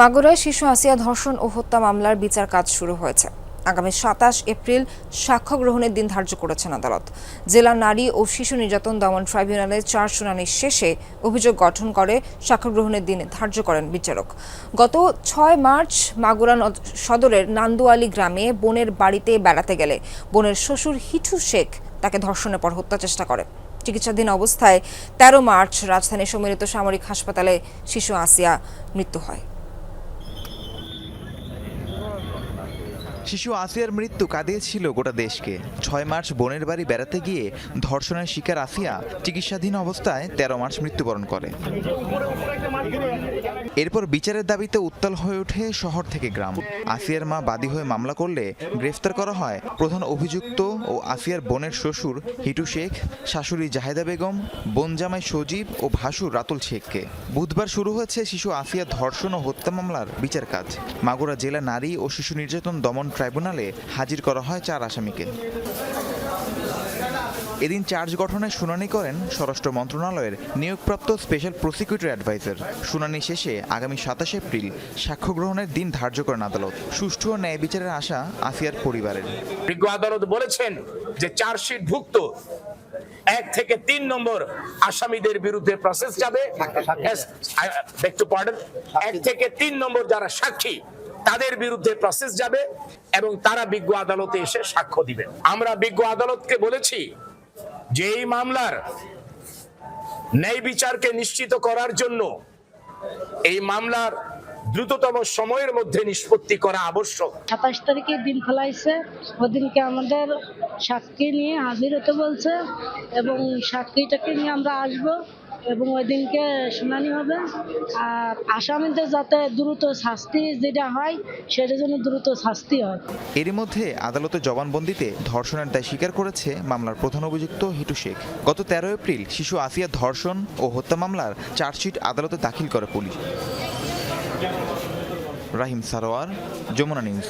মাগুরায় শিশু আসিয়া ধর্ষণ ও হত্যা মামলার বিচার কাজ শুরু হয়েছে। আগামী সাতাশ এপ্রিল সাক্ষ্য গ্রহণের দিন ধার্য করেছেন আদালত। জেলা নারী ও শিশু নির্যাতন দমন ট্রাইব্যুনালে চার শুনানির শেষে অভিযোগ গঠন করে সাক্ষ্য গ্রহণের দিন ধার্য করেন বিচারক। গত ছয় মার্চ মাগুরা সদরের নান্দুয়ালি গ্রামে বোনের বাড়িতে বেড়াতে গেলে বোনের শ্বশুর হিঠু শেখ তাকে ধর্ষণের পর হত্যা চেষ্টা করে চিকিৎসাধীন অবস্থায় তেরো মার্চ রাজধানীর সম্মিলিত সামরিক হাসপাতালে শিশু আসিয়া মৃত্যু হয়। শিশু আসিয়ার মৃত্যু কাঁদিয়েছিল গোটা দেশকে। ছয় মার্চ বোনের বাড়ি বেড়াতে গিয়ে ধর্ষণের শিকার আসিয়া চিকিৎসাধীন অবস্থায় তেরো মার্চ মৃত্যুবরণ করে। এরপর বিচারের দাবিতে উত্তাল হয়ে ওঠে শহর থেকে গ্রাম। আসিয়ার মা বাদী হয়ে মামলা করলে গ্রেফতার করা হয় প্রধান অভিযুক্ত ও আসিয়ার বোনের শ্বশুর হিটু শেখ, শাশুড়ি জাহেদা বেগম, বোন জামাই সজীব ও ভাসুর রাতুল শেখকে। বুধবার শুরু হয়েছে শিশু আসিয়া ধর্ষণ ও হত্যা মামলার বিচার কাজ। মাগুরা জেলা নারী ও শিশু নির্যাতন দমন ট্রাইব্যুনালে হাজির করা হয় চার আসামিকে। এদিন চার্জ গঠনের শুনানি করেন স্বরাষ্ট্র মন্ত্রণালয়ের নিয়োগপ্রাপ্ত স্পেশাল প্রসিকিউটর অ্যাডভাইজার। শুনানি শেষে আগামী সাতাশ এপ্রিল সাক্ষ্য গ্রহণের দিন ধার্য করেন আদালত। সুষ্ঠু ও ন্যায় বিচারের আশা আসিয়ার পরিবারের। বিজ্ঞ আদালত বলেছেন যে চার্জশিট ভুক্ত এক থেকে তিন নম্বর আসামিদের বিরুদ্ধে প্রসেস যাবে। এক থেকে তিন নম্বর যারা সাক্ষী তাদের বিরুদ্ধে প্রসেস যাবে এবং তারা বিজ্ঞ আদালতে এসে সাক্ষ্য দিবেন আমরা বিজ্ঞ আদালতকে বলেছি যে এই মামলার ন্যায় বিচারকে নিশ্চিত করার জন্য এই মামলার দ্রুততম সময়ের মধ্যে নিষ্পত্তি করা আবশ্যক। সাতাশ তারিখে দিন ফেলাইছে ওদিনকে আমাদের সাক্ষী নিয়ে হাজির হতে বলছে এবং সাক্ষীটাকে নিয়ে আমরা আসব। এবং ওই দিনকে শুনানি হবে। আর আসামিদের যাতে দ্রুত শাস্তি যেটা হয়, সেটার জন্য দ্রুত শাস্তি হয়। এরই মধ্যে আদালতে জবানবন্দিতে ধর্ষণের দায় স্বীকার করেছে মামলার প্রধান অভিযুক্ত হিটু শেখ। গত তেরো এপ্রিল শিশু আসিয়া ধর্ষণ ও হত্যা মামলার চার্জশিট আদালতে দাখিল করে পুলিশ। রাহিম সারোয়ার, যমুনা নিউজ।